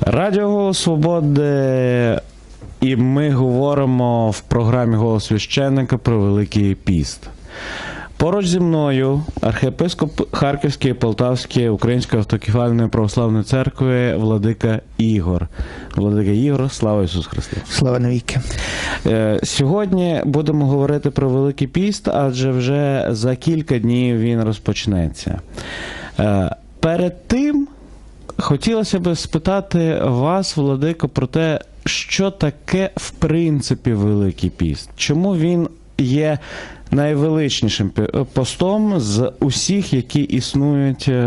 Радіо Голос Свободи, і ми говоримо в програмі Голос священника про Великий Піст. Поруч зі мною архієпископ Харківської, Полтавської, Української автокефальної православної церкви Владика Ігор. Владика Ігор, слава Ісусу Христу! Слава навіки. Е, Сьогодні будемо говорити про Великий Піст, адже вже за кілька днів він розпочнеться. Е, Перед тим хотілося б спитати вас, Владико, про те, що таке в принципі Великий Піст. Чому він є найвеличнішим постом з усіх, які існують е,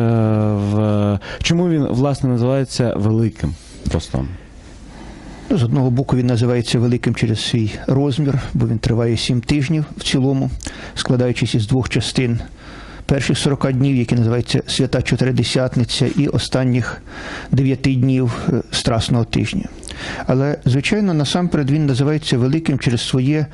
в. Чому він, власне, називається Великим постом? Ну, З одного боку він називається великим через свій розмір, бо він триває сім тижнів в цілому, складаючись із двох частин. Перших 40 днів, які називаються Свята Чотиридесятниця, і останніх 9 днів е, Страсного тижня. Але, звичайно, насамперед він називається великим через своє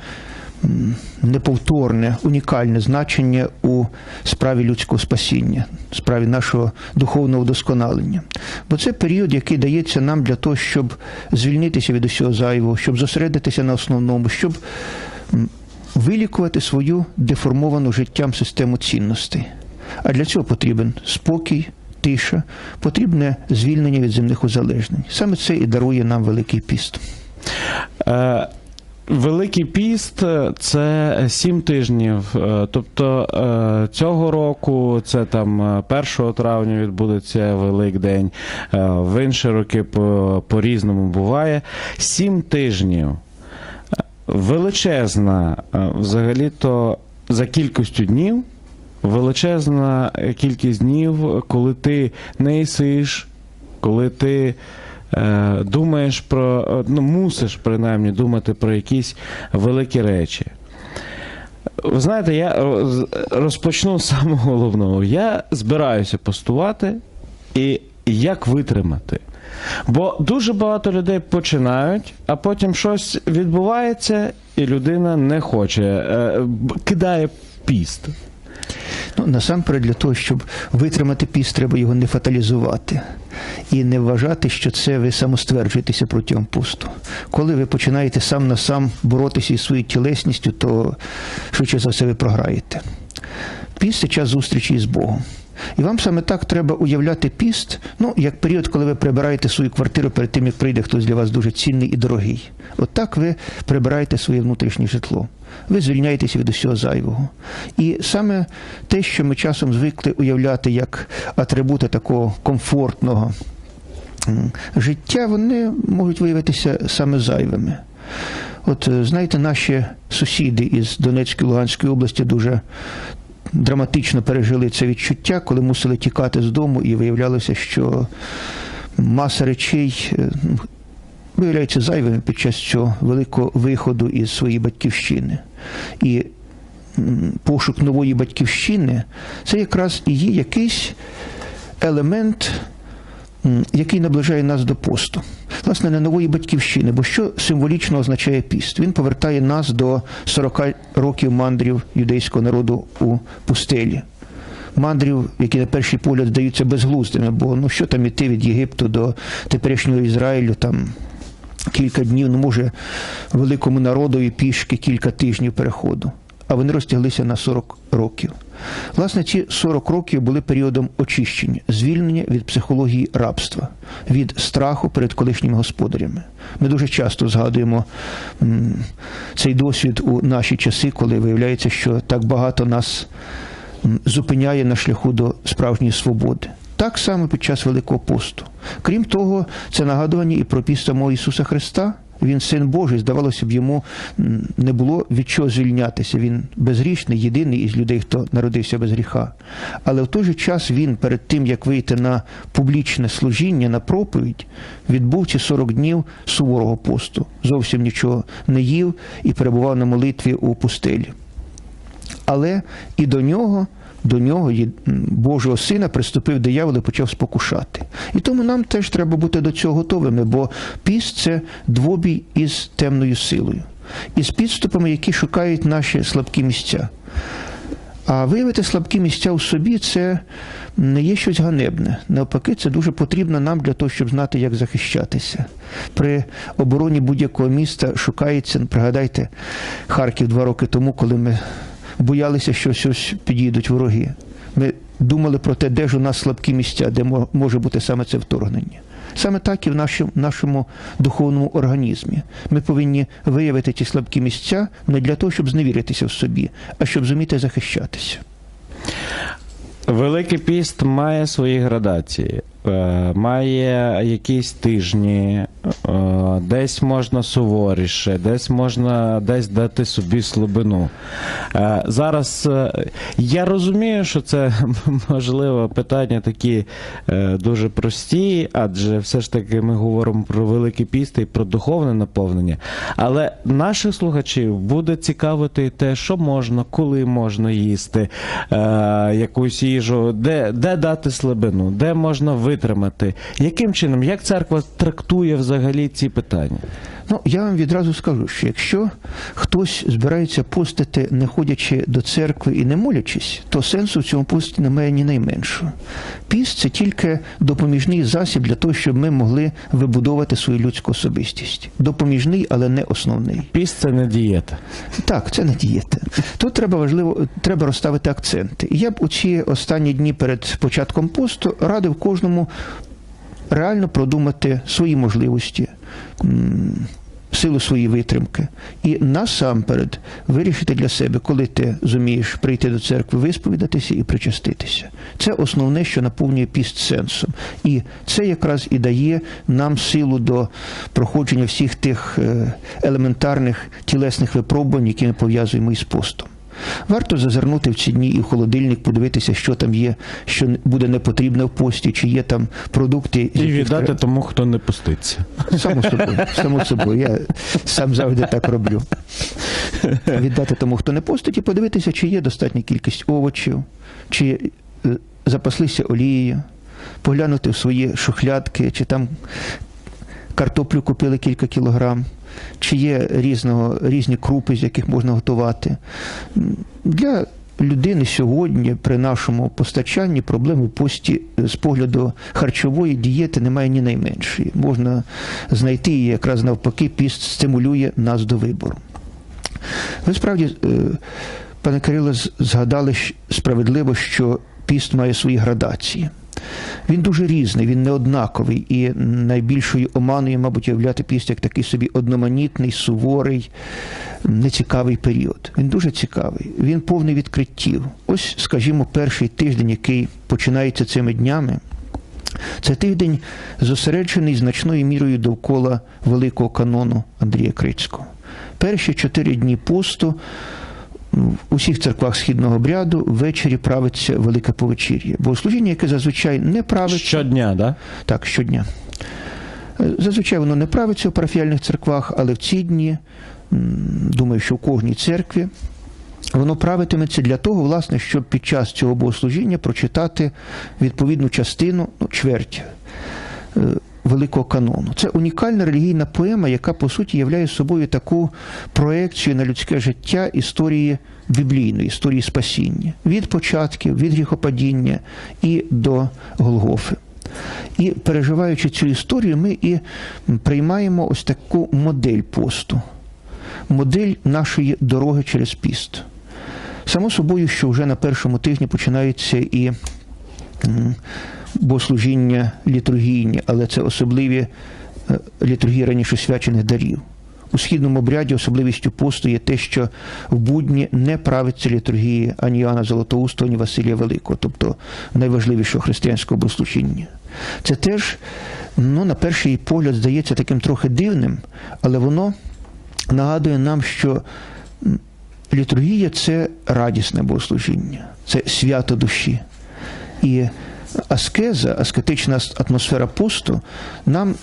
неповторне, унікальне значення у справі людського спасіння, справі нашого духовного вдосконалення. Бо це період, який дається нам для того, щоб звільнитися від усього зайвого, щоб зосередитися на основному, щоб вилікувати свою деформовану життям систему цінностей. А для цього потрібен спокій, тиша, потрібне звільнення від земних узалежнень. Саме це і дарує нам Великий піст. Е, Великий піст це сім тижнів. Е, Тобто е, цього року це там е, 1 травня відбудеться Великдень, в інші роки по- по-різному буває. Сім тижнів. Величезна, е, взагалі-то за кількістю днів, величезна кількість днів, коли ти не їсиш, коли ти е, думаєш про, е, ну, мусиш принаймні думати про якісь великі речі. Ви знаєте, я розпочну з самого головного. Я збираюся постувати і як витримати. Бо дуже багато людей починають, а потім щось відбувається, і людина не хоче, е, кидає піст. Ну, насамперед, для того, щоб витримати піст, треба його не фаталізувати і не вважати, що це ви самостверджуєтеся протягом посту. Коли ви починаєте сам на сам боротися із своєю тілесністю, то швидше за все ви програєте. Піст це час зустрічі із Богом. І вам саме так треба уявляти піст, ну, як період, коли ви прибираєте свою квартиру перед тим, як прийде хтось для вас дуже цінний і дорогий. От так ви прибираєте своє внутрішнє житло. Ви звільняєтеся від усього зайвого. І саме те, що ми часом звикли уявляти як атрибути такого комфортного життя, вони можуть виявитися саме зайвими. От е, знаєте, наші сусіди із Донецької Луганської області дуже драматично пережили це відчуття, коли мусили тікати з дому, і виявлялося, що маса речей е, ну, зайвими під час цього великого виходу із своєї батьківщини. І пошук нової батьківщини це якраз і є якийсь елемент, який наближає нас до посту. Власне, не нової батьківщини, бо що символічно означає піст? Він повертає нас до 40 років мандрів юдейського народу у пустелі. Мандрів, які на перший погляд здаються безглуздими, бо ну що там іти від Єгипту до теперішнього Ізраїлю, там кілька днів, ну може великому народові пішки кілька тижнів переходу. А вони розтяглися на 40 років. Власне, ці 40 років були періодом очищення, звільнення від психології рабства, від страху перед колишніми господарями. Ми дуже часто згадуємо цей досвід у наші часи, коли виявляється, що так багато нас зупиняє на шляху до справжньої свободи. Так само під час Великого посту. Крім того, це нагадування і про піст самого Ісуса Христа. Він син Божий, здавалося б, йому не було від чого звільнятися. Він безгрішний, єдиний із людей, хто народився без гріха. Але в той же час він, перед тим як вийти на публічне служіння, на проповідь, відбув ці 40 днів суворого посту. Зовсім нічого не їв і перебував на молитві у пустелі. Але і до нього, до нього, Божого сина, приступив диявол і почав спокушати. І тому нам теж треба бути до цього готовими, бо піст це двобій із темною силою, із підступами, які шукають наші слабкі місця. А виявити слабкі місця у собі це не є щось ганебне. Навпаки, це дуже потрібно нам для того, щоб знати, як захищатися. При обороні будь-якого міста шукається, пригадайте, Харків два роки тому, коли ми боялися, що ось підійдуть вороги. Ми думали про те, де ж у нас слабкі місця, де мо- може бути саме це вторгнення. Саме так і в нашому, нашому духовному організмі. Ми повинні виявити ті слабкі місця не для того, щоб зневіритися в собі, а щоб зуміти захищатися. Великий піст має свої градації, має якісь тижні, е, десь можна суворіше, десь можна десь дати собі слабину. Е, Зараз е, я розумію, що це можливо питання такі е, дуже прості, адже все ж таки ми говоримо про Великий піст і про духовне наповнення. Але наших слухачів буде цікавити те, що можна, коли можна їсти е, якусь їжу, де, де дати слабину, де можна витримати, яким чином, як церква трактує взагалі ці питання? Ну, я вам відразу скажу, що якщо хтось збирається постити, не ходячи до церкви і не молячись, то сенсу в цьому пості немає ні найменшого. Піст це тільки допоміжний засіб для того, щоб ми могли вибудовувати свою людську особистість. Допоміжний, але не основний. Піст це не дієта. Так, це не дієта. Тут треба важливо, треба розставити акценти. Я б у ці останні дні перед початком посту радив кожному реально продумати свої можливості, силу своєї витримки. І насамперед вирішити для себе, коли ти зумієш прийти до церкви, висповідатися і причаститися. Це основне, що наповнює піст сенсом. І це якраз і дає нам силу до проходження всіх тих е, елементарних тілесних випробувань, які ми пов'язуємо із постом. Варто зазирнути в ці дні і в холодильник, подивитися, що там є, що буде не потрібно в пості, чи є там продукти, І віддати тому, хто не поститься. Само собою, само собою. Я сам завжди так роблю. Віддати тому, хто не постить, і подивитися, чи є достатня кількість овочів, чи е, запаслися олією, поглянути в свої шухлядки, чи там картоплю купили кілька кілограм, чи є різного, різні крупи, з яких можна готувати. Для людини сьогодні при нашому постачанні проблеми в пості е, з погляду харчової дієти немає ні найменшої. Можна знайти і якраз навпаки піст стимулює нас до вибору. Ви справді, е, пане Кирило, згадали справедливо, що піст має свої градації. Він дуже різний, він не однаковий, і найбільшою оманою, мабуть, являти піст як такий собі одноманітний, суворий, нецікавий період. Він дуже цікавий, він повний відкриттів. Ось, скажімо, перший тиждень, який починається цими днями. Це тиждень зосереджений значною мірою довкола великого канону Андрія Крицького. Перші чотири дні посту в усіх церквах східного обряду ввечері правиться велике повечір'я. Богослужіння, яке зазвичай не правиться. Щодня, да? Так, щодня. Зазвичай воно не правиться у парафіальних церквах, але в ці дні, думаю, що в кожній церкві, воно правитиметься для того, власне, щоб під час цього богослужіння прочитати відповідну частину, ну, чверть е, великого канону. Це унікальна релігійна поема, яка по суті являє собою таку проекцію на людське життя історії біблійної, історії спасіння від початків, від гріхопадіння і до Голгофи. І переживаючи цю історію, ми і приймаємо ось таку модель посту, модель нашої дороги через піст. Само собою, що вже на першому тижні починаються і богослужіння літургійні, але це особливі е, літургії раніше свячених дарів. У східному обряді особливістю посту є те, що в будні не правиться літургії ані Іоанна Золотоустого, ані Василія Великого, тобто найважливішого християнського богослужіння. Це теж, ну, на перший погляд, здається таким трохи дивним, але воно нагадує нам, що літургія це радісне богослужіння, це свято душі. І аскеза, аскетична атмосфера посту нам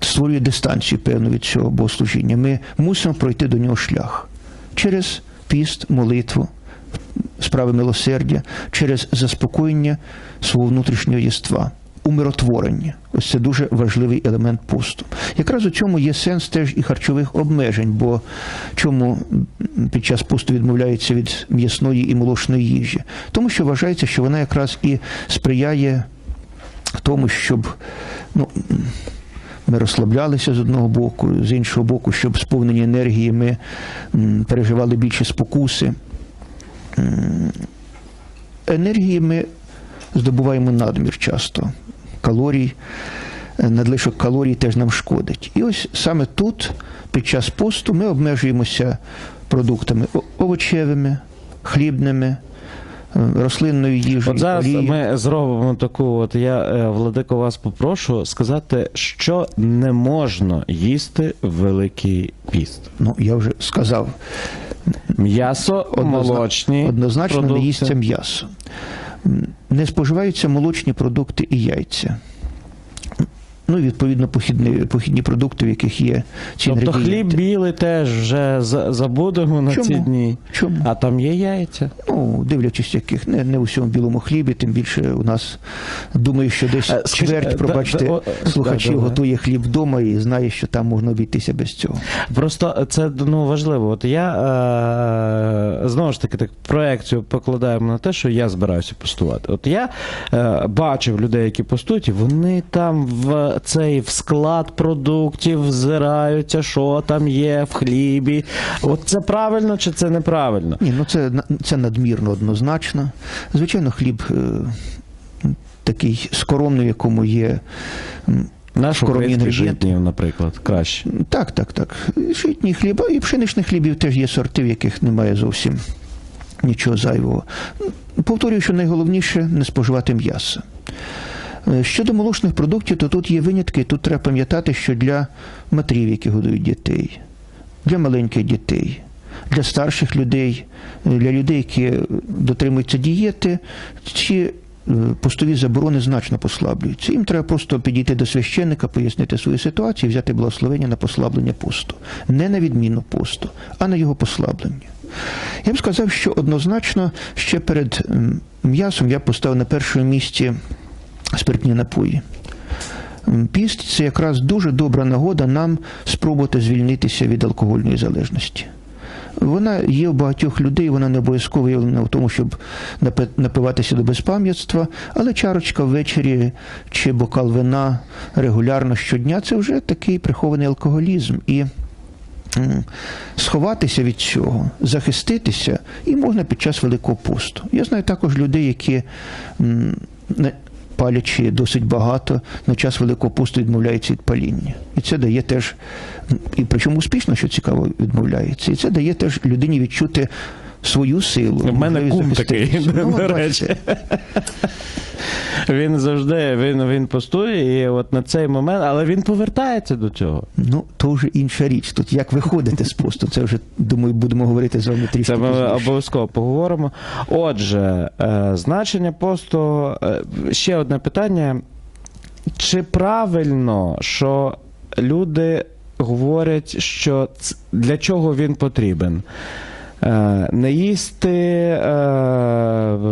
створює дистанцію певну від цього богослужіння. Ми мусимо пройти до нього шлях через піст, молитву, справи милосердя, через заспокоєння свого внутрішнього єства. умиротворення. Ось це дуже важливий елемент посту. Якраз у цьому є сенс теж і харчових обмежень, бо чому під час посту відмовляються від м'ясної і молочної їжі? Тому що вважається, що вона якраз і сприяє тому, щоб ну, ми розслаблялися з одного боку, з іншого боку, щоб сповнені енергії ми переживали більше спокуси. Енергії ми здобуваємо надмір часто. Калорій, е, надлишок калорій теж нам шкодить. І ось саме тут, під час посту, ми обмежуємося продуктами овочевими, хлібними, рослинною їжею. От зараз олією. ми зробимо таку. От я, е, Владико, вас попрошу сказати, що не можна їсти в Великий піст. Ну, я вже сказав, М'ясо, Однозна- молочні. Однозначно продукти. не їсться м'ясо. Не споживаються молочні продукти і яйця. Ну, відповідно, похідні, похідні продукти, в яких є ці Тобто хліб білий теж вже за- забудемо на Чому? ці дні. Чому? А там є яйця. Ну, дивлячись, яких не, не у всьому білому хлібі, тим більше у нас думаю, що десь Е, скажи, е, чверть, пробачте, да, да, слухачів давай. готує хліб вдома і знає, що там можна обійтися без цього. Просто це ну, важливо. От я е, знову ж таки так проекцію покладаємо на те, що я збираюся постувати. От я е, бачив людей, які постують, і вони там в цей в склад продуктів зираються, що там є в хлібі. От це правильно чи це неправильно? Ні, ну це, це надмірно однозначно. Звичайно, хліб е, такий скоромний, в якому є. Наш український житнів, наприклад, краще. Так, так, так. Житній хліб, а і пшеничних хлібів теж є сорти, в яких немає зовсім нічого зайвого. Повторюю, що найголовніше не споживати м'ясо. Е, Щодо молочних продуктів, то тут є винятки. Тут треба пам'ятати, що для матерів, які годують дітей, для маленьких дітей, для старших людей, е, для людей, які дотримуються дієти, ці е, постові заборони значно послаблюються. Їм треба просто підійти до священника, пояснити свою ситуацію взяти благословення на послаблення посту. Не на відміну посту, а на його послаблення. Я б сказав, що однозначно ще перед м'ясом я поставив на першому місці спиртні напої. Піст це якраз дуже добра нагода нам спробувати звільнитися від алкогольної залежності. Вона є у багатьох людей, вона не обов'язково виявлена в тому, щоб напиватися до безпам'ятства, але чарочка ввечері чи бокал вина регулярно щодня це вже такий прихований алкоголізм. І сховатися від цього, захиститися, і можна під час Великого посту. Я знаю також людей, які палячи досить багато, на час Великого посту відмовляється від паління. І це дає теж, і причому успішно, що цікаво, відмовляється. І це дає теж людині відчути свою силу. У мене кум такий, Ну, до речі. Він завжди він, він постує, і от на цей момент, але він повертається до цього. Ну, то вже інша річ. Тут як виходити з посту, це вже, думаю, будемо говорити з вами трішки Це ми пізніше. обов'язково поговоримо. Отже, е, значення посту. е, Ще одне питання. Чи правильно, що люди говорять, що для чого він потрібен? Не їсти е,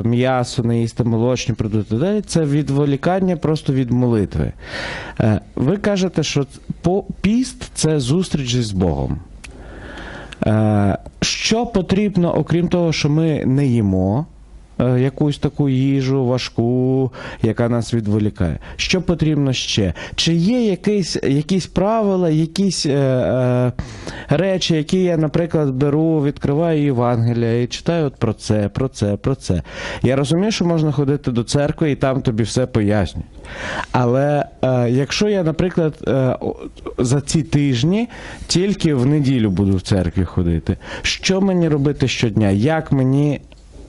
м'ясо, не їсти молочні продукти. Далі це відволікання просто від молитви. Е, Ви кажете, що піст це зустріч з Богом. Е, Що потрібно, окрім того, що ми не їмо якусь таку їжу важку, яка нас відволікає? Що потрібно ще? Чи є якісь, якісь правила, якісь е, е, речі, які я, наприклад, беру, відкриваю Євангелія і читаю от про це, про це, про це. Я розумію, що можна ходити до церкви і там тобі все пояснюють. Але е, якщо я, наприклад, е, за ці тижні тільки в неділю буду в церкві ходити, що мені робити щодня? Як мені.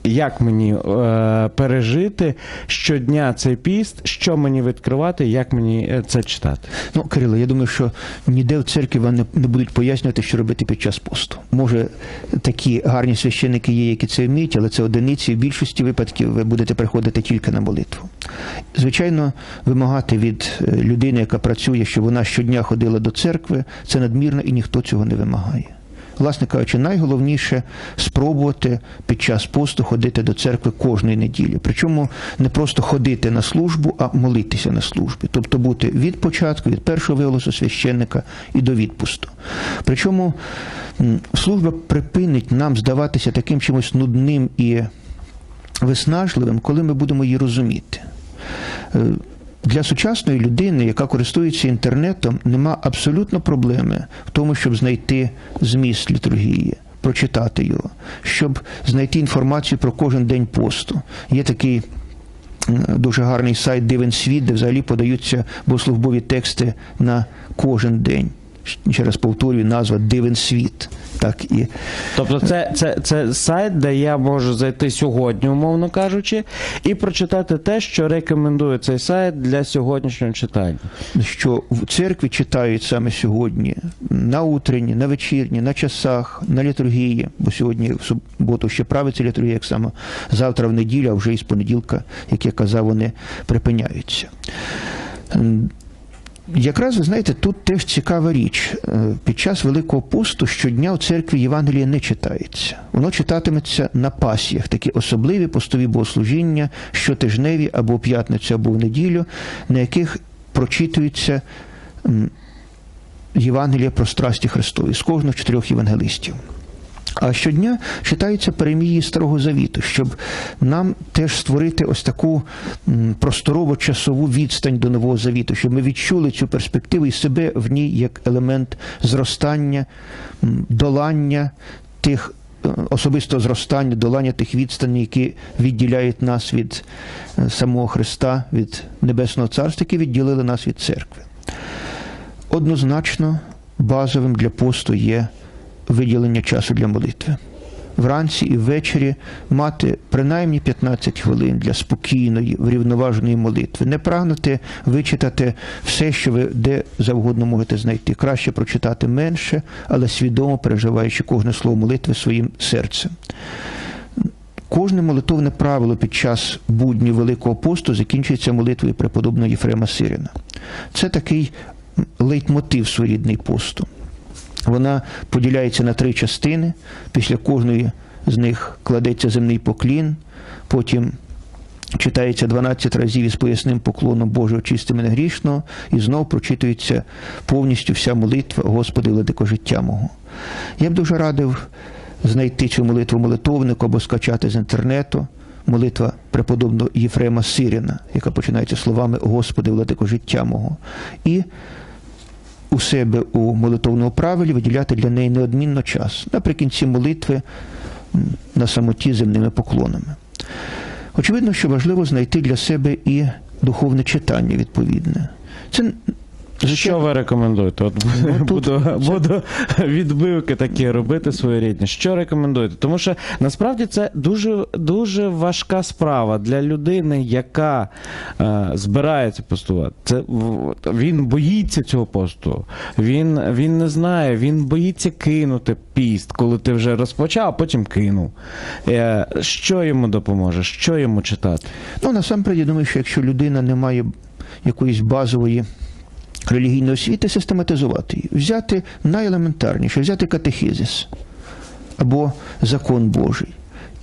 Як мені е, пережити щодня цей піст, що мені відкривати, як мені е, це читати? Ну, Кирило, я думаю, що ніде в церкві вам не, не будуть пояснювати, що робити під час посту. Може, такі гарні священники є, які це вміють, але це одиниці. В більшості випадків ви будете приходити тільки на молитву. Звичайно, вимагати від е, людини, яка працює, щоб вона щодня ходила до церкви, це надмірно і ніхто цього не вимагає. Власне кажучи, найголовніше спробувати під час посту ходити до церкви кожної неділі. Причому не просто ходити на службу, а молитися на службі, тобто бути від початку, від першого виголосу священника і до відпусту. Причому служба припинить нам здаватися таким чимось нудним і виснажливим, коли ми будемо її розуміти. Для сучасної людини, яка користується інтернетом, нема абсолютно проблеми в тому, щоб знайти зміст літургії, прочитати його, щоб знайти інформацію про кожен день посту. Є такий дуже гарний сайт Дивен світ, де взагалі подаються богослужбові тексти на кожен день. Ще раз повторюю, назва Дивен світ. Так і Тобто, це, це, це сайт, де я можу зайти сьогодні, умовно кажучи, і прочитати те, що рекомендує цей сайт для сьогоднішнього читання. що в церкві читають саме сьогодні на утренні, на вечірні, на часах, на літургії, бо сьогодні в суботу ще правиться літургія, як само завтра в неділю, а вже із понеділка, як я казав, вони припиняються. Якраз ви знаєте, тут теж цікава річ. Е, Під час Великого посту щодня у церкві Євангелія не читається. Воно читатиметься на пасіях, такі особливі постові богослужіння, щотижневі або у п'ятницю, або в неділю, на яких прочитується Євангелія про страсті Христові з кожного чотирьох євангелистів. А щодня читаються перемії Старого Завіту, щоб нам теж створити ось таку просторово-часову відстань до Нового Завіту, щоб ми відчули цю перспективу і себе в ній як елемент зростання, долання тих е, особистого зростання, долання тих відстаней, які відділяють нас від е, самого Христа, від Небесного Царства, які відділили нас від церкви. Однозначно базовим для посту є виділення часу для молитви. Вранці і ввечері мати принаймні 15 хвилин для спокійної, врівноваженої молитви. Не прагнути вичитати все, що ви де завгодно можете знайти. Краще прочитати менше, але свідомо переживаючи кожне слово молитви своїм серцем. Кожне молитовне правило під час буднів Великого посту закінчується молитвою преподобного Єфрема Сирина. Це такий лейтмотив своєрідний посту. Вона поділяється на три частини. Після кожної з них кладеться земний поклін, потім читається 12 разів із поясним поклоном Боже, очисти мене грішного, і знов прочитується повністю вся молитва Господи, владико життя мого. Я б дуже радив знайти цю молитву молитовнику або скачати з інтернету. Молитва преподобного Єфрема Сиріна, яка починається словами Господи, владико життя мого. І у себе у молитовному правилі виділяти для неї неодмінно час наприкінці молитви на самоті земними поклонами. Очевидно, що важливо знайти для себе і духовне читання відповідне. Це Що ви рекомендуєте? От Ну, буду, буду відбивки такі робити своєрідні. Що рекомендуєте? Тому що насправді це дуже дуже важка справа для людини, яка е, збирається постувати. Це він боїться цього посту. Він, він не знає, він боїться кинути піст, коли ти вже розпочав, а потім кинув. Е, що йому допоможе? Що йому читати? Ну, насамперед, я думаю, що якщо людина не має якоїсь базової релігійної освіти, систематизувати її. Взяти найелементарніше, взяти катехизис або закон Божий.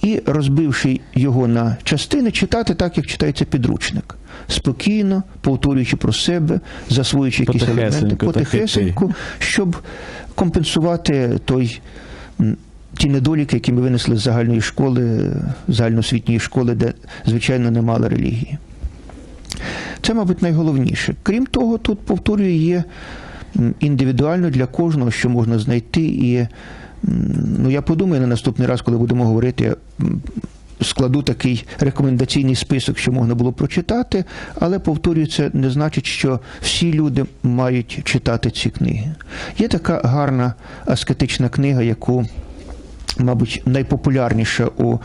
І розбивши його на частини, читати так, як читається підручник. Спокійно, повторюючи про себе, засвоюючи якісь елементи, Потихесеньку, щоб компенсувати той. Ті недоліки, які ми винесли з загальної школи, загальноосвітньої школи, де, звичайно, не мало релігії. Це, мабуть, найголовніше. Крім того, тут, повторюю, є індивідуально для кожного, що можна знайти. І ну, я подумаю на наступний раз, коли будемо говорити, складу такий рекомендаційний список, що можна було прочитати, але повторюю, це не значить, що всі люди мають читати ці книги. Є така гарна аскетична книга, яку мабуть, найпопулярніша у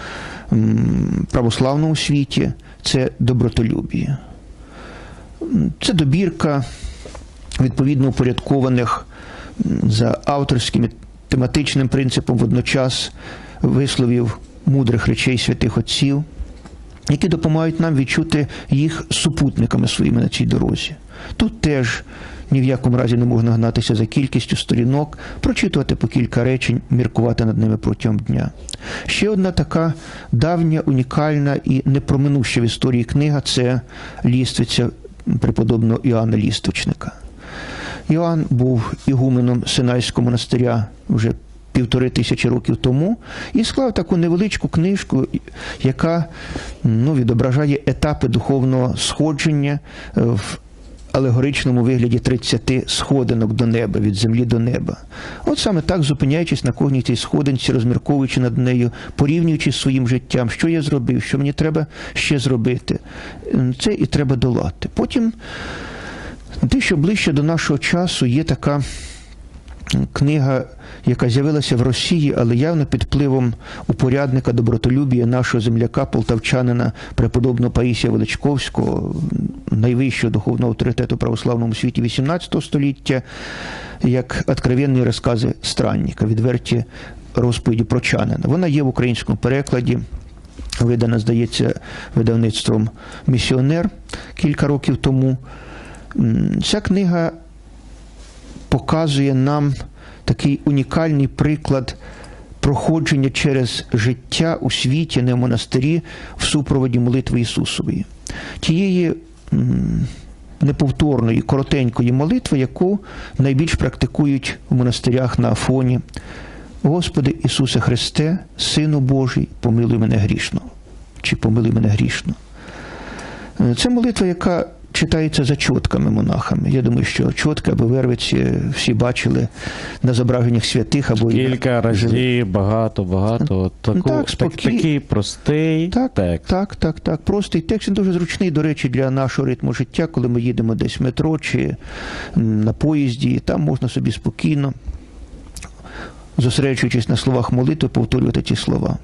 православному світі це добротолюбіє. Це добірка відповідно упорядкованих за авторським і тематичним принципом водночас висловів мудрих речей святих отців, які допомагають нам відчути їх супутниками своїми на цій дорозі. Тут теж ні в якому разі не можна гнатися за кількістю сторінок, прочитувати по кілька речень, міркувати над ними протягом дня. Ще одна така давня, унікальна і непроминуща в історії книга це ліствиця преподобного Іоанна Лісточника. Іоанн був ігуменом Синайського монастиря вже півтори тисячі років тому і склав таку невеличку книжку, яка ну, відображає етапи духовного сходження е, в алегоричному вигляді 30 сходинок до неба, від землі до неба. От саме так, зупиняючись на кожній цій сходинці, розмірковуючи над нею, порівнюючи з своїм життям, що я зробив, що мені треба ще зробити. Це і треба долати. Потім Дещо ближче до нашого часу є така книга, яка з'явилася в Росії, але явно під впливом упорядника добротолюбія нашого земляка, полтавчанина, преподобного Паїсія Величковського, найвищого духовного авторитету православному світі XVIII століття, як откровенні розкази странника, відверті розповіді про чанина. Вона є в українському перекладі. Видана, здається, видавництвом місіонер кілька років тому. Ця книга показує нам такий унікальний приклад проходження через життя у світі, не в монастирі, в супроводі молитви Ісусової. Тієї неповторної, коротенької молитви, яку найбільш практикують в монастирях на Афоні. Господи Ісусе Христе, Сину Божий, помилуй мене грішно. Чи помилуй мене грішно. Е, Це молитва, яка читається за чотками монахами. Я думаю, що чотки або вервиці всі бачили на зображеннях святих або Кілька разів, багато, багато. От Таку, Так, так, такий простий Так, текст. так, так, так. Простий текст він дуже зручний, до речі, для нашого ритму життя, коли ми їдемо десь в метро чи на поїзді, і там можна собі спокійно, зосереджуючись на словах молитви, повторювати ті слова.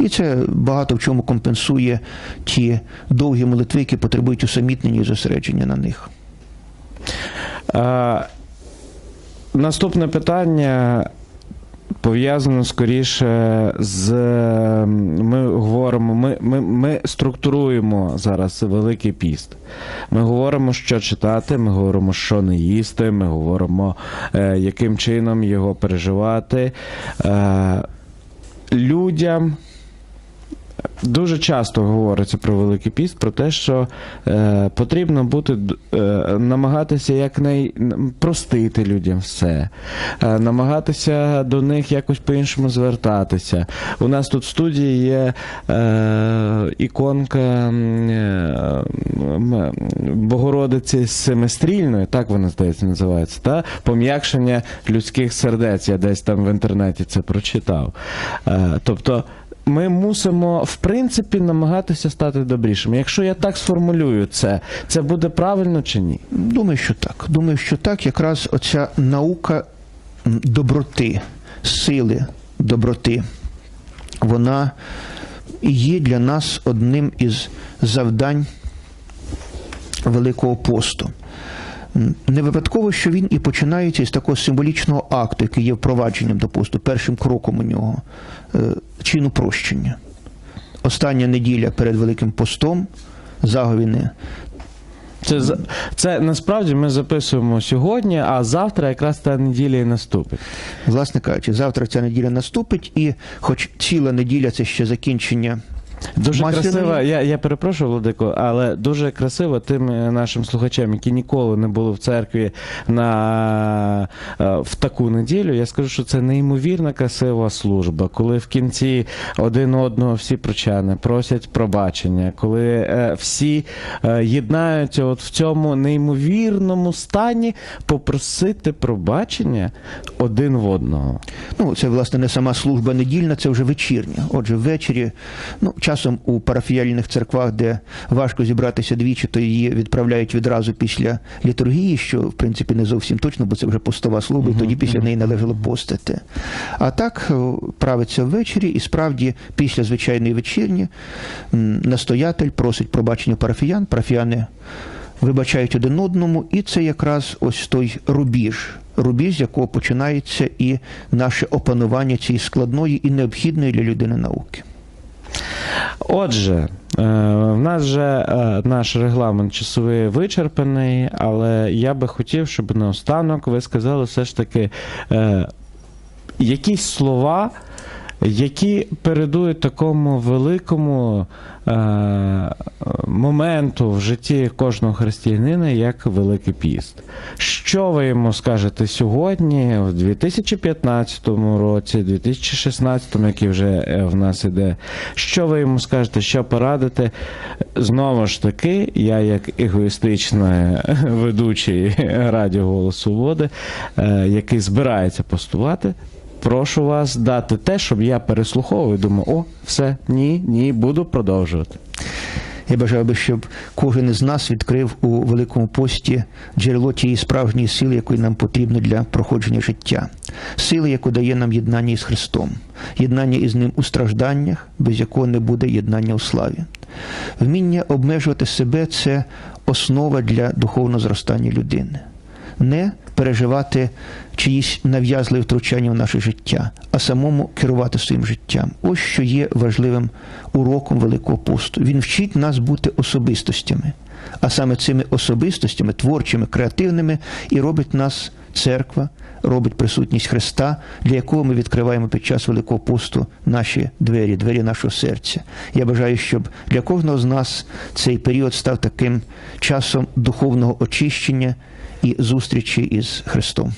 І це багато в чому компенсує ті довгі молитви, які потребують усамітнення і зосередження на них. А, наступне питання пов'язано скоріше з. Ми говоримо, ми, ми, ми структуруємо зараз Великий піст. Ми говоримо, що читати, ми говоримо, що не їсти, ми говоримо, е, яким чином його переживати. Е, людям. Дуже часто говориться про Великий піст, про те, що е, потрібно бути е, намагатися якнай простити людям все, е, намагатися до них якось по-іншому звертатися. У нас тут в студії є е, іконка е, Богородиці Семистрільної, так вона здається називається, та пом'якшення людських сердець. Я десь там в інтернеті це прочитав. Е, тобто ми мусимо в принципі намагатися стати добрішими. Якщо я так сформулюю це, це буде правильно чи ні? Думаю, що так. Думаю, що так. Якраз оця наука доброти, сили доброти, вона є для нас одним із завдань Великого посту. Не випадково, що він і починається із такого символічного акту, який є впровадженням до посту, першим кроком у нього е, чину прощення. Остання неділя перед Великим постом, заговіни Це, це насправді ми записуємо сьогодні, а завтра якраз та неділя і наступить. Власне кажучи, завтра ця неділя наступить, і хоч ціла неділя це ще закінчення. Дуже Масляної. красиво, я, я перепрошую, Владико, але дуже красиво тим е, нашим слухачам, які ніколи не були в церкві на, е, в таку неділю. Я скажу, що це неймовірна красива служба, коли в кінці один одного всі прочани просять пробачення, коли е, всі єднаються от в цьому неймовірному стані попросити пробачення один в одного. Ну, це, власне, не сама служба недільна, це вже вечірня. Отже, ввечері, ну, часом у парафіяльних церквах, де важко зібратися двічі, то її відправляють відразу після літургії, що, в принципі, не зовсім точно, бо це вже постова служба, і тоді після неї належало постити. А так е, правиться ввечері, і справді після звичайної вечірні настоятель просить пробачення парафіян, парафіяни вибачають один одному, і це якраз ось той рубіж, рубіж, з якого починається і наше опанування цієї складної і необхідної для людини науки. Отже, в нас же е, наш регламент часовий вичерпаний, але я би хотів, щоб наостанок ви сказали все ж таки е, якісь слова, які передують такому великому е, моменту в житті кожного християнина, як Великий Піст. Що ви йому скажете сьогодні, в 2015 році, 2016, який вже е, в нас іде? Що ви йому скажете, що порадите? Знову ж таки, я як егоїстичний ведучий Радіо Голос Свободи, е, який збирається постувати, прошу вас дати те, щоб я переслуховував і думав, о, все, ні, ні, буду продовжувати. Я бажав би, щоб кожен із нас відкрив у Великому пості джерело тієї справжньої сили, якої нам потрібно для проходження життя, сили, яку дає нам єднання із Христом, єднання із Ним у стражданнях, без якого не буде єднання у славі. Вміння обмежувати себе це основа для духовного зростання людини. Не переживати чиїсь нав'язливі втручання в наше життя, а самому керувати своїм життям. Ось що є важливим уроком Великого посту. Він вчить нас бути особистостями, а саме цими особистостями, творчими, креативними, і робить нас церква, робить присутність Христа, для якого ми відкриваємо під час Великого посту наші двері, двері нашого серця. Я бажаю, щоб для кожного з нас цей період став таким часом духовного очищення і зустрічі із Христом.